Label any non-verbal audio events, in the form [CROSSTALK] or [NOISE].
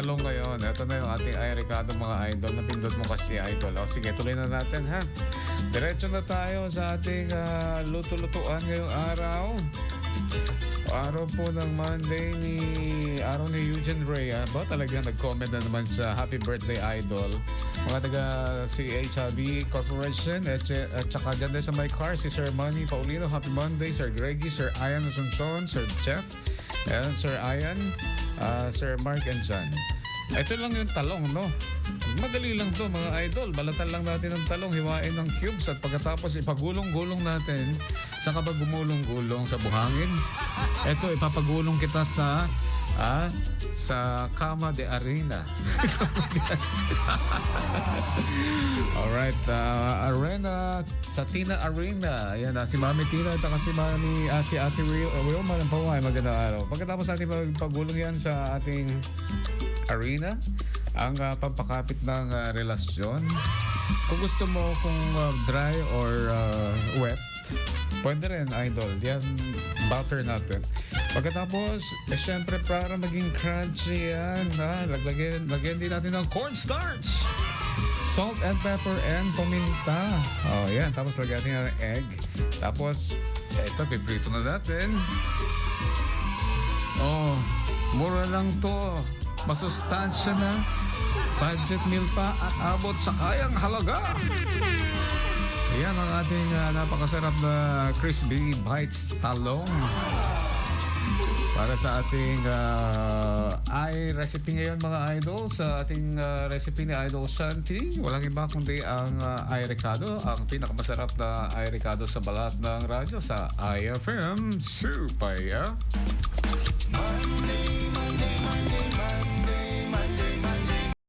Talong ngayon. Ito na yung ating ay Ricardo mga idol. Napindot mo kasi idol. O sige, tuloy na natin ha. Diretso na tayo sa ating ah, luto-lutuan ngayong araw. Araw po ng Monday ni araw ni Eugene Ray. ah, Ba talaga nag-comment na naman sa Happy Birthday Idol. Mga taga CHB Corporation at, at saka dyan din sa my car si Sir Manny Paulino. Happy Monday. Sir Greggy, Sir Ian Asuncion, Sir Jeff, and Sir Ian, ah, Sir Mark and John. Ito lang yung talong, no? Madali lang to mga idol. Balatan lang natin ang talong, hiwain ng cubes at pagkatapos ipagulong-gulong natin sa kapag gumulong-gulong sa buhangin. Ito, ipapagulong kita sa ah, sa Kama de Arena. [LAUGHS] Alright, uh, Arena, sa Tina Arena. Ayan na, si Mami Tina at si Mami, ah, si Ate Rio, uh, Wilma ng Paway. Magandang araw. Pagkatapos natin magpagulong yan sa ating arena, ang uh, pampakapit ng uh, relasyon. Kung gusto mo kung uh, dry or uh, wet, pwede rin, idol. Yan, butter natin. Pagkatapos, eh, syempre, para maging crunchy yan, ha? Lagyan, lagyan din natin ng cornstarch. Salt and pepper and paminta. Oh, yan. Tapos lagyan natin ng egg. Tapos, ito, piprito na natin. Oh, mura lang to. Masustansya na. Budget meal pa at abot sa kayang halaga. Yan ang ating ah, napakasarap na crispy bites talong. Para sa ating uh, ay recipe ngayon mga idol sa ating ah, recipe ni Idol Shanti. Walang iba kundi ang uh, ay Ricardo, ang pinakamasarap na ay Ricardo sa balat ng radyo sa IFM Supaya. Monday, Monday.